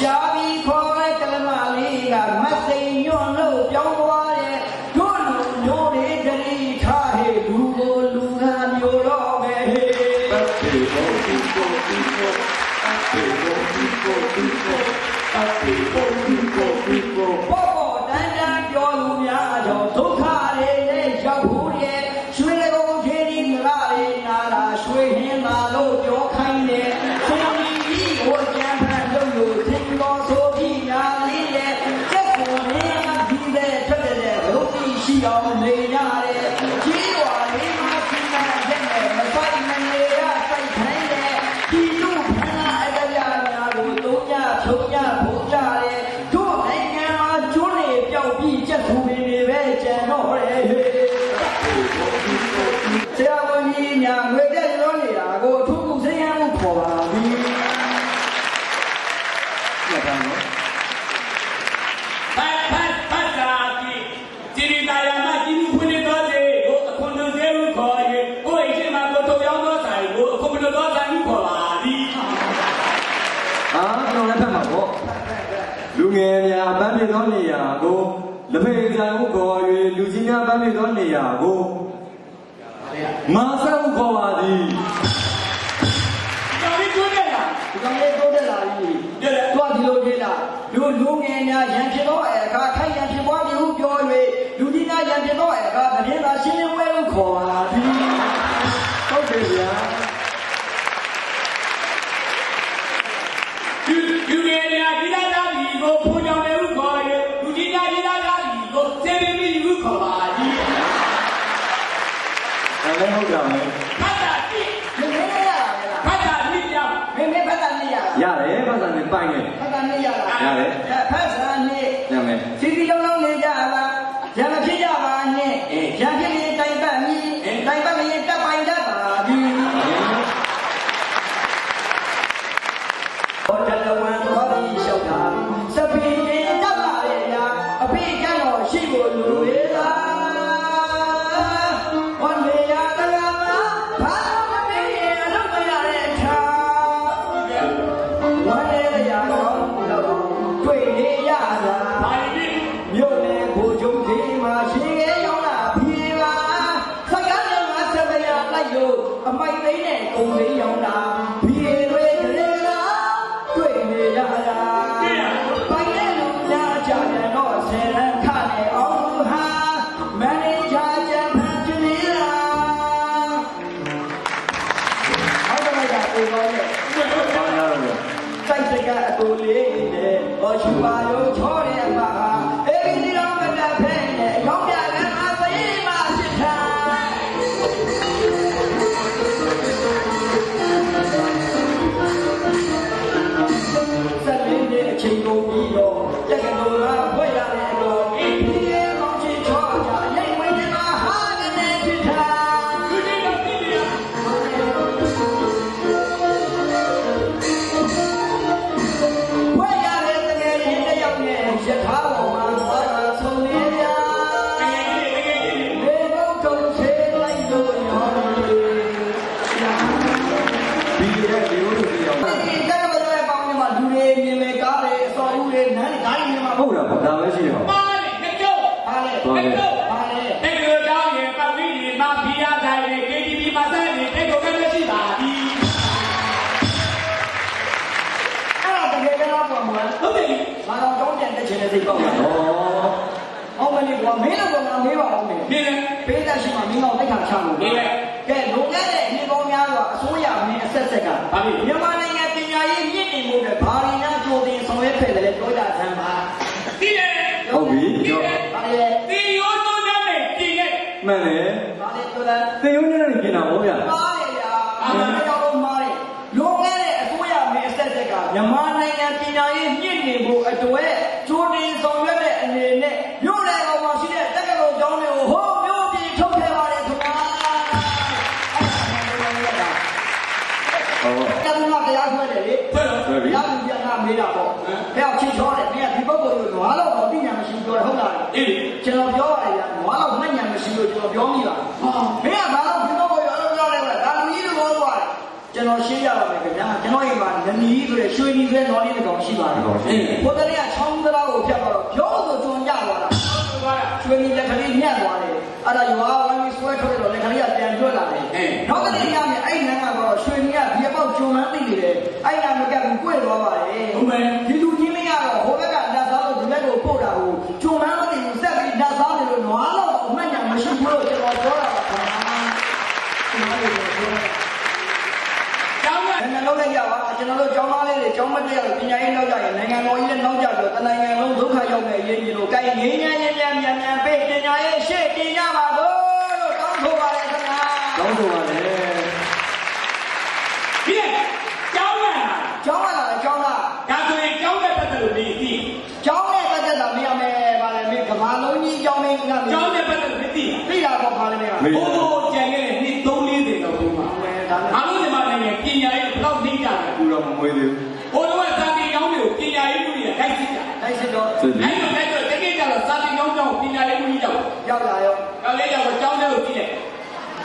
Yeah. ချက်ခုပင်တွေပဲကြံတော့ရဲ့ဟေးဆရာဝန်ကြီးညာငွေတက်ရောနေတာကိုအထူးကုစိမ်းရမှုပေါ်ပါပြီပြတ်ပါတော့ဘာဘာဘာသာတိတိရီတာယာမတိမီဖွင့်တော့စေကိုအခွန်လုံးစေလို့ခေါ်ရင်ကိုအိမ်ရှိမှာကိုတို့ရောက်တော့ဆိုင်ကိုအခုမလို့တော့ဆိုင်ပေါ်ပါပြီအာကျွန်တော်လည်းဖတ်မှာပေါ့လူငယ်များဗန်းပြင်းသောနေရာကို လမေဇံဟုခေါ်၍လူကြီးများပန်းနေသောနေရာကိုမာဆတ်ဟုခေါ်ပါသည်တော်ပြီးတိုးတက်လာဒီကောင်လေးတိုးတက်လာပြီတဲ့တော့ဒီလိုလေးလာလူလူငယ်များရန်ဖြစ်သောအခါထိုက်ရန်ဖြစ်ပွားပြီဟုပြော၍လူကြီးများရန်ဖြစ်သောအခါသတင်းသာရှင်းလင်းပွဲဟုခေါ်ပါသည် သိန်းနဲ့ကုန်လေးရောင်းတာ ဟုတ်တာပေါ့ဒါလည်းရှိတယ်ပေါ့ပါလေနှစ်ကျောက်ပါလေနှစ်ကျောက်ပါလေအဲ့ဒီလိုတောင်းရင်ပတ်ပြီးဒီမှာဖီးရတိုင်းတွေ KTV မှာစတဲ့တိတ်ကိုကလည်းရှိပါပြီအဲ့ဒါတကယ်ကတော့ပေါ်မှာဟုတ်တယ်မာတော်တောင်းပြန်တဲ့ခြင်းနဲ့စိတ်ပေါက်တာဩအောင်မလေးကမင်းတို့ကငါမေးပါအောင်မယ်နေလေပေးတတ်ရှိမှမင်းတို့တိုက်ခါချလို့နေလေကဲလုံခဲ့တဲ့ဒီကောင်းများကအစိုးရမင်းအဆက်ဆက်ကမြန်မာနိုင်ငံပညာရေးမြင့်တင်မှုနဲ့ဘာတွေများကြိုတင်ဆောင်ရွက်ခဲ့တယ်လဲပြောကြ လို့ကျွန်တော်ပြောမိတာ။ဟာမင်းကဘာလို့ဒီပုဂ္ဂိုလ်ကိုအဲ့လိုပြောလဲကွာ။ဒါလူကြီးလိုပြောသွားတယ်။ကျွန်တော်ရှင်းရပါမယ်ခင်ဗျာ။ကျွန်တော်အိမ်မှာနနီးဆိုတဲ့ရွှေနီးဆိုတဲ့တော်လေးတစ်ကောင်ရှိပါတယ်ကောင်းရှိတယ်။ဘုဒ္ဓလေးကချောင်းသလားကိုဖြတ်သွားတော့ပြောဆိုကျွန်းကြသွားတာဟုတ်ပါလား။ရွှေနီးလက်ကလေးညက်သွားတယ်။အဲ့ဒါရွာဝိုင်းပြီးဆွဲထုတ်တော့လက်ကလေးကပြန်ကျွတ်လာတယ်။နောက်ကလေးရမယ်အဲ့နန်းကတော့ရွှေနီးကဒီအပေါက်ကျွန်းမှန်းသိနေတယ်။အဲ့နာမကဘူးကွေ့သွားပါတယ်။ဟုတ်မယ် ဒီလူကြီးမင်းကတော့ဟိုဘက်ကလက်စားလို့ဒီဘက်ကိုပို့တာကိုဂျုံမန်းမသိဘူးဆက်ပြီးလက်စားနေလို့နွားတော့အမှတ်ညာမ ရှိဘူးလို့ကျွန်တော်ပြောတာပါခင်ဗျာကျွန်တော်တို့ပြောတာကျောင်းကနိုင်ငံလုံးလိုက်ရပါကျွန်တော်တို့ကျောင်းသားလေးတွေကျောင်းမတက်ရလို့ပညာရေးနောက်ကြရင်နိုင်ငံတော်ကြီးလည်းနောက်ကြဆိုတနိုင်ငံလုံးဒုက္ခရောက်မဲ့အရေးကြီးလို့ကိုင်ငင်းငင်းငင်းမြန်မြန်ပေးပညာရေးရှေ့တင်ကြပါလို့လို့တောင်းဆိုပါတယ်ခင်ဗျာ ကောင်းဆိုပါလေ ဒီလေကျောင်းက ကျောင်းကလာကျောင်းသား ဒါဆိုရင်ကျောင်းတဲ့ပတ်သက်လို့ဒီဒီ ကျောင်းနဲ့ပတ်သက်တာမရမယ်ဗာလေမင်းကဘာလုံးကြီးကျောင်းမင်းကမင်း ကျောင်းတဲ့ပတ်သက်လို့ဒီ သိတာပေါ့ ဗာလေမင်းကမေးဘိုးဘိုးကြံခဲ့တဲ့နှစ်3 40လောက်တုန်းကဒါနဲ့အားလုံးဒီမှာနိုင်ငံပညာရေးဘယ်လောက်နှိမ့်ကြလဲဘူးတော့မမွေးသေးဘိုးတော်ကစာတင်ကျောင်းတွေကိုပညာရေးမှုတွေလိုက်စစ်တာတိုက်စစ်တော့ဘူးသိအဲ့ပြီလိုလိုက်တော့တကယ်ကြတော့စာတင်ကျောင်းကျောင်းပညာရေးမှုကြီးကြောက်ရောက်လာရောတော့လေးကြောက်ကျောင်းတွေကိုကြည့်တယ်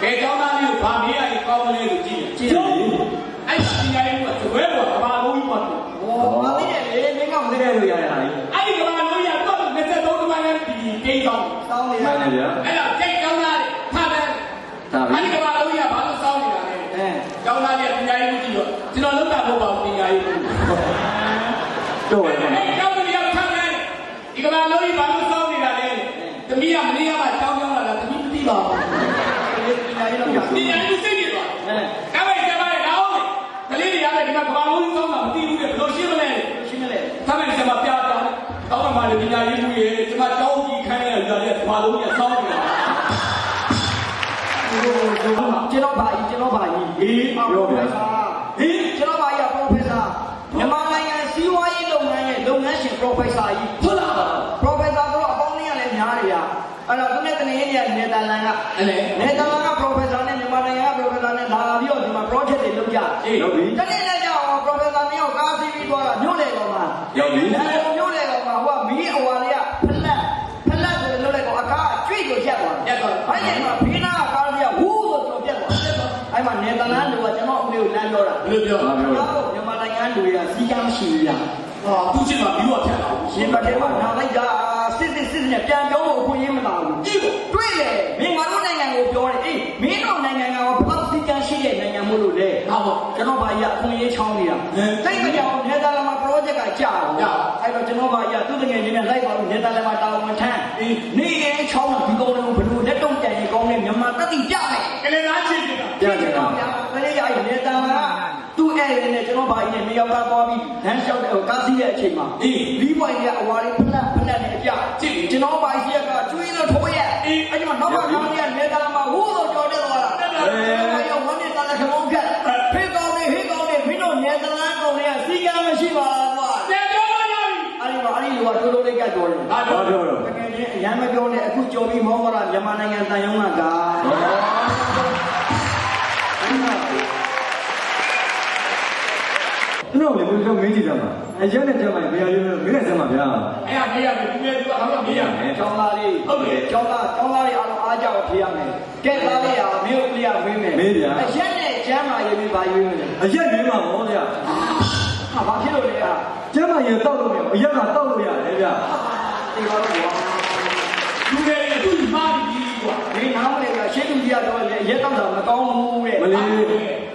ဘယ်ကျောင်းသားလေးကိုဗာမေးရရင်ကောင်းမလဲလို့ကြည့်တယ် ကြည့်တယ် အဲ့ဒီပညာရေးမှုကသဘဲပေါ်ကဘာလုံးကြီးပတ်တယ် ဟောမသိတယ်လေမင်းကမသိ သိ တယ် လို့ရရတာကြီး အဲ့ဒီကဘာလုံးကြီးကတော့23တမန်နဲ့ဒီကိန်းဆောင် တောင်းနေ မှ ရ န်တယ်ဗျာ အဲ့ဒါကြိတ်ကျောင်းသားတွေထားတယ် ဒါပြီ အဲ့ဒီကဘာလုံးကြီးကဘာလို့စောင်းနေတာလဲ အဲ ကျောင်းသားတွေပညာရေးမှုကြည့်တော့ကျွန်တော်လုံးတာမဟုတ်ပါဘူးပညာရေးမှု တော့ရပါ အဲ့ကျောင်းသားတွေထားတယ်ဒီကဘာလုံးကြီးဘာလို့စောင်းနေတာလဲတမီးကမနေ့ကမှကျောင်းကျောင်းလာတာတမီးမသိပါဘူး ပ ညာရေးတော့ပြပညာရေးစိတ်ကြည့်သွားအဲကဲပဲကျမရဲ့တော့ကလေးတွေရတယ်ဒီမှာကဘာလုံးကြီးစောင်းတာမသိဘူးလေဘယ်လိုရှင်းမလဲရှင်းမလဲ။ဒါမဲ့ကျွန်မပြတာတောင်းမှလည်းပညာရေးမှုရဲ့ကျွန်မကြောင်းကြီးခိုင်းရတာလည်းဘာလုံးကြီးစောင်းနေတာဟိုကျွန်တော်ဘာကြီးကျွန်တော်ဘာကြီး။ဟေးပြောပြတာဟေးကျွန်တော်ဘာကြီးက professor မြန်မာနိုင်ငံစီးပွားရေးလုပ်ငန်းရဲ့လုပ်ငန်းရှင် professor ကြီးဟုတ်လား professor ဆိုတော့အပေါင်းလေးကလည်းများနေရအဲ့တော့သူနဲ့တနေရနေနယ်သာလန်ကအဲ့လေနယ်သာလန်က professor နဲ့မြန်မာနိုင်ငံက professor နဲ့ လာပြီးတော့ဒီမှာ project တွေလုပ်ကြအေးဟုတ်ပြီတနေ့လည်းကြောက် professor မြောက်ကားစီးပြီးသွားတာမြို့လေကောင်မှာရောက်ပြီမြို့လေကောင်မှာဟိုကမီးအဝါလေးကဖလက်ဖလက်ဆိုလို့လည်းကောင်အကားကျွေ့ကိုရက်သွားတယ်ရက်သွား။အဲ့ဒီမှာဖေးနာကားလေးကဝူးဆိုတော့ပြက်သွားတယ်။အဲ့မှာနယ်သာလန်လူကကျွန်တော်အမေကိုလမ်းပြောတာဘယ်လိုပြောဘာပြောလဲကျွန်တော်မြန်မာနိုင်ငံလူတွေကစီကမ်းမရှိဘူးဗျာ။ဟာသူချင်းမှာပြီးတော့ဖြတ်လာဘူး။ရှင်ဘတ်ထဲမှာနားလိုက်တာ စစ်စစ်စစ်နဲ့ပြန်ပြောဖို့အခွင့်အရေးမလာဘူး။ကြည့်ဖို့။တွေ့လေမင်းငါတို့နိုင်ငံကိုပြောတယ်အေးမင်းတို့နိုင်ငံကဘယ်လောက်စီကမ်းရှိတဲ့နိုင်ငံမို့လို့လဲဟာပေါ့ကျွန်တော်ဘာကြီးအခွင့်အရေးချောင်းနေတာဟမ်တိတ်မကြောင်နယ်သာလန်မှာ project ကကြာကြာတော့အဲ့တော့ကျွန်တော်ဘာကြီးသူ့တကယ်ချင်းနဲ့လိုက်ပါလို့နယ်သာလန်မှာတာဝန်ထမ်းအေးနေရင်ချောင်းတာဒီကုန်းလုံးဘယ်လိုလက်တော့ကြံရင်ကောင်းလဲမြန်မာတက်တိကြမယ်ကလေးသားချင်းနေတာပြကြတာဗျာဘယ်လေရည်နေတာမှာသူ့အဲ့ ရနဲ့ကျွန်တော်ဘာကြီးနဲ့နေရောက်သားသွားပြီးလမ်းလျှောက်တဲ့ဟိုကားစီးတဲ့အချိန်မှာအေးလီးပွိုင်ကအဝါလေးဖလက်ဖလက်နဲ့အပြကျွန်တော်ဘာကြီးကကျွေးလို့ထိုးရဲ့အဲ့ဒီမှာနောက်ကကားလေးကနေတာမှာဟိုးတော့ကြော်တက်သွားတာကျွန်တော်ရောဝမ်းနေတာလည်းခမောင်းကဖေးကောင်းနေဟေးကောင်းနေမင်းတို့နေတာလမ်းကောင်တွေကစီကံမရှိပါလားကွာ။ပြန်ပြောလို့ရပြီအဲ့ဒီမှာအဲ့ဒီလူကတိုးတိုးလေးကကြော်တယ်။ဟာဘာတော့ပြောတော့တကယ်ချင်းအရမ်းမပြောနဲ့အခုကြော်ပြီးမောင်းသွားတာမြန်မာနိုင်ငံတန်ယုံကကား ကျွန်တော်လည်းဘယ်လိုမေးကြည့်ကြမှာအရက်နဲ့ကြမ်းမှဘယ်ရရမင်းလည်းစမ်းပါဗျာအဲ့ဒါမေးရမယ်ဒီနေ့သူကဘာမှမေးရမယ်ကျောင်းသားလေးဟုတ်တယ်ကျောင်းသားကျောင်းသားလေးအားလုံးအားကြောက်ဖြေရမယ်ကဲသားလေးဟာမင်းတို့ကလေးကမေးမယ်အရက်နဲ့ကျမ်းမာရေးပြီးပါရွေးမယ်အရက်ရွေးမှာဗောဗျာဟာဘာဖြစ်လို့လဲဟာကျမ်းမှရင်တောက်လို့မရအရက်ကတောက်လို့ရတယ်ဗျာဒီပါတော့ကွာလူငယ်တွေသူ့မှားပြီးကွာ မင်းနားမလဲကရှင်းသူကြီးက တော့လေရက်တော့တာမကောင်းဘူးတဲ့မလေး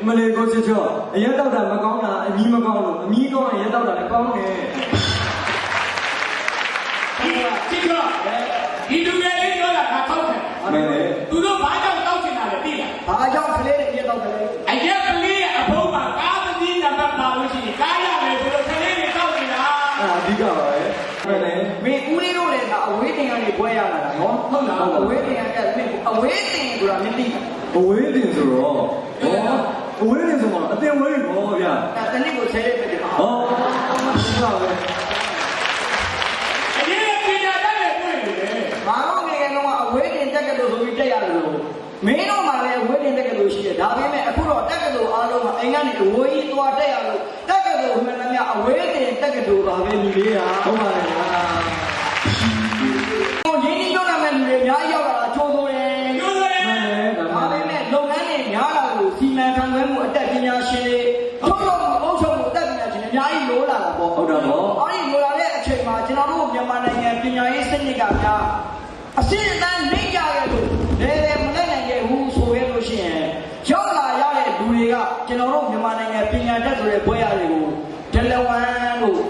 မလေးကိုချစ်ချောအရက်တော့တာမကောင်းတာအမီးမကောင်းလို့အမီးကောင်းရင်ရက်တော့တာလည်းကောင်းတယ်ဒီကြည့်တော့ဒီလူငယ်လေးပြောတာငါထောက်တယ်မင်းလေသူတို့ဘာကြောင့်တောက်ချင်တာလဲသိလားဘာကြောင့်ကလေးတွေရက်တော့တယ် အရက်ကလေးရဲ့အဖိုးမှာကားမကြီးနံပါတ်ပါလို့ရှိရင်ကားရတယ်ဆိုတော့ကလေးတွေတောက်နေတာ အဲ့အဓိကပါပဲမင်းလေ မင်းဦးလေးတို့လည်းကအ ဝေးတင်ကနေပွဲရလာတာနော်ဟုတ်လားအဝေးတင်ကမင်းအဝေးတင်ဆိုတာမသိဘူးအဝေးတင်ဆိုတော့ဟောအဝေးတင်ဆိုမှအတင်ဝေးဘောဗျာအဲတနည်းကိုဆဲလိုက်ပြီဟာဟောဒီပါပဲအရင်ကပညာတတ်တယ်တွေ့နေတယ်ငါတို့ငယ်ငယ်တော့အဝေးတင်တက်ကလို့ဆိုပြီးတက်ရတယ်လို့မင်းတို့မှလည်းအဝေးတင်တက်ကလို့ရှိတယ်ဒါပေမဲ့အခုတော့တက်ကလို့အားလုံးကအိမ်ကနေအဝေးကြီးသွားတက်ရလို့တက်ကလို့မှန်တယ်များအဝေးတင်တက်ကလို့ပါပဲညီလေးဟာဟုတ်ပါလေဗျာ ညာရေးစနစ်ကများအစစ်အတမ်းနှိမ့်ကြရလို့လည်းလည်းမနိုင်နိုင်ခဲ့ဘူးဆိုရလို့ရှိရင်ရောက်လာရတဲ့လူတွေကကျွန်တော်တို့မြန်မာနိုင်ငံပညာတတ်ဆိုတဲ့ဘွဲရတွေကိုဒလဝန်တို့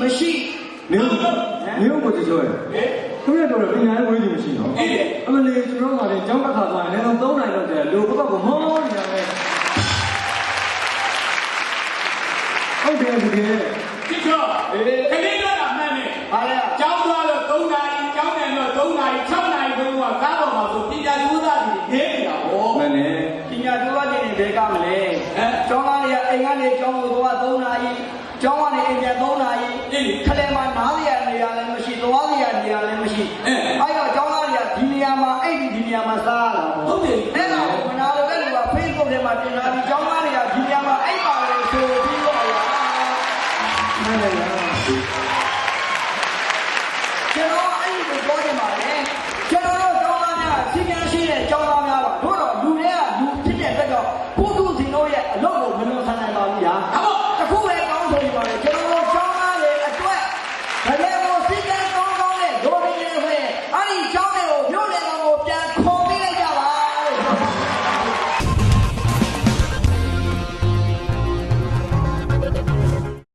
မရှိမင်းမင်းကိုချစ်ချောရဲ့သူရတော့ပညာရေးဝေးကြီးမရှိတော့အမလေးကျွန်တော်ကလည်းကျောင်းတစ်ခါသွားရင်လည်းတော့3နိုင်တော့တယ်လူဘက်ကကိုဟောနေရတယ်ဟုတ်တယ်တကယ်ကြည့်တော့ကလေးတော့တာမှန်တယ်ဟာလေကျောင်းသွားတော့3နာရီကျောင်းတယ်တော့3နာရီ6နာရီဘုံကကားပေါ်မှာဆိုပညာကျိုးသားတွေနေနေတာဟောမနဲ့ပညာကျိုးသားခြင်းတွေဘယ်ကမလဲကျောင်းသားတွေကအိမ်ကနေကျောင်းကိုသွား3နာရီကျောင်းကနေအိမ်ပြန်3နာရီ ခလဲမှာနားစရာနေရာလည်းမရှိသွားစရာနေရာလည်းမရှိအဲ့တော့ကျောင်းသားတွေကဒီနေရာမှာအဲ့ဒီဒီနေရာမှာစားရတာပေါ့ဟုတ်တယ်အဲ့ဒါကိုမနာလိုတဲ့လူက Facebook ထဲမှာတင်လာပြီးကျောင်းသားတွေကဒီညမှာအဲ့ပါလေဆိုပြီးတော့ရမနဲ့လားကျွန်တော်အဲ့ဒီကိုပြောနေပါလေကျွန်တော်တို့ကျောင်းသားများစီကံရှိတဲ့ကျောင်းသားများပါ